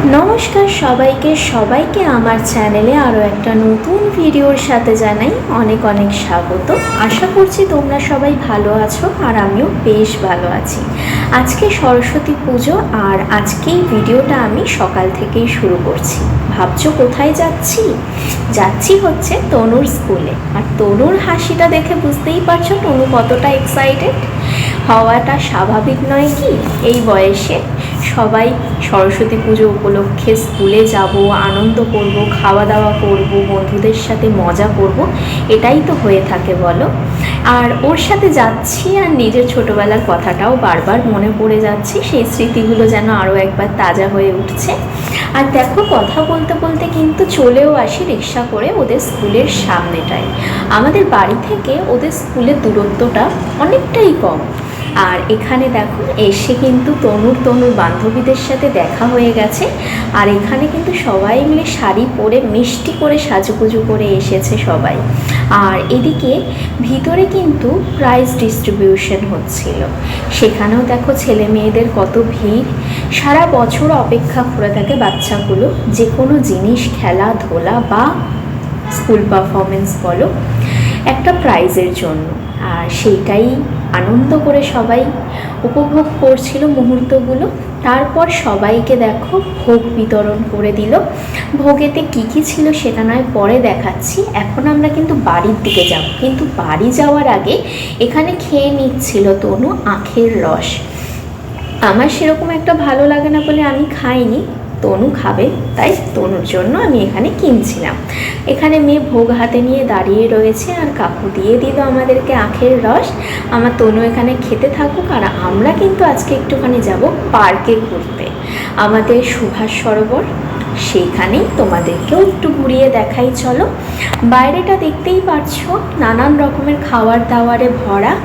নমস্কার সবাইকে সবাইকে আমার চ্যানেলে আরও একটা নতুন ভিডিওর সাথে জানাই অনেক অনেক স্বাগত। আশা করছি তোমরা সবাই ভালো আছো আর আমিও বেশ ভালো আছি। আজকে সরস্বতী পুজো আর আজকেই ভিডিওটা আমি সকাল থেকেই শুরু করছি। ভাবছ কোথায় যাচ্ছি? যাচ্ছি হচ্ছে তনুর স্কুলে আর তনুর হাসিটা দেখে বুঝতেই পারছ তনু কতটা এক্সাইটেড হওয়াটা স্বাভাবিক নয় কি? এই বয়সে সবাই সরস্বতী পুজো উপলক্ষে স্কুলে যাব, আনন্দ করব খাওয়া দাওয়া করব, বন্ধুদের সাথে মজা করব, এটাই তো হয়ে থাকে বলো। আর ওর সাথে যাচ্ছি আর নিজের ছোটোবেলার কথাটাও বারবার মনে পড়ে যাচ্ছে, সেই স্মৃতিগুলো যেন আরও একবার তাজা হয়ে উঠছে। আর দেখো, কথা বলতে বলতে কিন্তু চলেও আসি রিক্সা করে ওদের স্কুলের সামনেটায়। আমাদের বাড়ি থেকে ওদের স্কুলের দূরত্বটা অনেকটাই কম। আর এখানে দেখো, এসে কিন্তু তনুর তনুর বান্ধবীদের সাথে দেখা হয়ে গেছে। আর এখানে কিন্তু সবাই মিলে শাড়ি পরে, মিষ্টি করে সাজুগুজু করে এসেছে সবাই। আর এদিকে ভিতরে কিন্তু প্রাইজ ডিস্ট্রিবিউশন হচ্ছিল। সেখানেও দেখো ছেলে মেয়েদের কত ভিড়। সারা বছর অপেক্ষা করে থাকে বাচ্চাগুলো যে কোনো জিনিস খেলাধুলা বা স্কুল পারফরমেন্স বলো, একটা প্রাইজের জন্য। আর সেইটাই আনন্দ করে সবাই উপভোগ করছিল মুহূর্তগুলো। তারপর সবাইকে দেখো, ভোগ বিতরণ করে দিল। ভোগেতে কী কী ছিল সেটা নয়, পরে দেখাচ্ছি। এখন আমরা কিন্তু বাড়ির দিকে যাব। কিন্তু বাড়ি যাওয়ার আগে এখানে খেয়ে নিচ্ছিল তনু আখের রস। আমার সেরকম একটা ভালো লাগে না বলে আমি খাইনি। তনু খাবে, তাই তনুর জন্য আমি এখানে কিনছিলাম। এখানে মেয়ে ভোগ হাতে নিয়ে দাঁড়িয়ে রয়েছে আর কাকু দিয়ে দিল আমাদেরকে আখের রস। আমার তনু এখানে খেতে থাকুক আর আমরা কিন্তু আজকে একটুখানি যাব পার্কে ঘুরতে। আমাদের সুভাষ সরোবর সেইখানেই তোমাদেরকেও একটু ঘুরিয়ে দেখাই, চলো। বাইরেটা দেখতেই পারছ নানান রকমের খাবার দাবারে ভরা।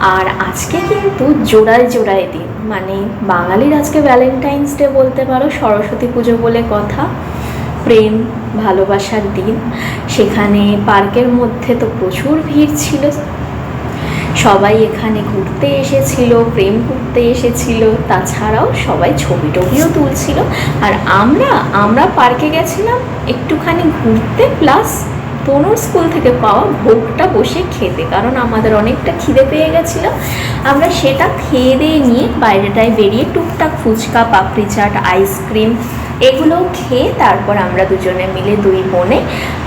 আর আজকে কিন্তু জোড়ায় জোড়ায় দিন। মানে বাঙালির আজকে ভ্যালেন্টাইন্স ডে বলতে পারো, সরস্বতী পুজো বলে কথা। প্রেম, ভালোবাসার দিন। সেখানে পার্কের মধ্যে তো প্রচুর ভিড় ছিল। সবাই এখানে ঘুরতে এসেছিল, প্রেম করতে এসেছিল, তাছাড়াও সবাই ছবি টবিও তুলছিল। আর আমরা আমরা পার্কে গেছিলাম একটুখানি ঘুরতে, প্লাস তনুর স্কুল থেকে পাওয়া ভোগটা বসে খেতে, কারণ আমাদের অনেকটা খিদে পেয়ে গেছিল। আমরা সেটা খেয়ে দিয়ে নিয়ে বাইরেটায় বেরিয়ে টুকটাক ফুচকা, পাপড়ি চাট, আইসক্রিম এগুলো খেয়ে তারপর আমরা দুজনে মিলে দুই বোনে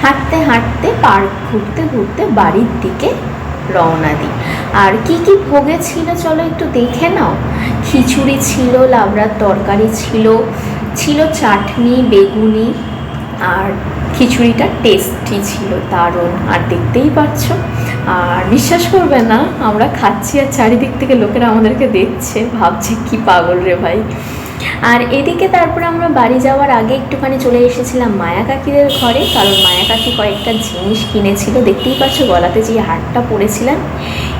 হাঁটতে হাঁটতে, পার্ক ঘুরতে ঘুরতে বাড়ির দিকে রওনা দিই। আর কি কি ভোগে ছিল চলো একটু দেখে নাও। খিচুড়ি ছিল লাবড়ার তরকারি ছিল ছিল চাটনি, বেগুনি, আর খিচুড়িটা টেস্টি ছিল, দারুণ। আর দেখতেই পাচ্ছ আর বিশ্বাস করবে না, আমরা খাচ্ছি আর চারিদিক থেকে লোকেরা আমাদেরকে দেখছে। ভাবছে, কি পাগল রে ভাই। আর এদিকে তারপর আমরা বাড়ি যাওয়ার আগে একটুখানি চলে এসেছিলাম মায়া কাকিদের ঘরে, কারণ মায়া কাকি কয়েকটা জিনিস কিনেছিল। দেখতেই পাচ্ছ গলাতে যে হারটা পরেছিলাম,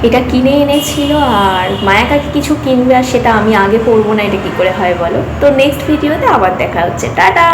এটা কিনে এনেছিল। আর মায়া কাকি কিছু কিনবে আর সেটা আমি আগে পরবো না, এটা কী করে হয় বলো? তো নেক্সট ভিডিওতে আবার দেখা হচ্ছে। টাটা!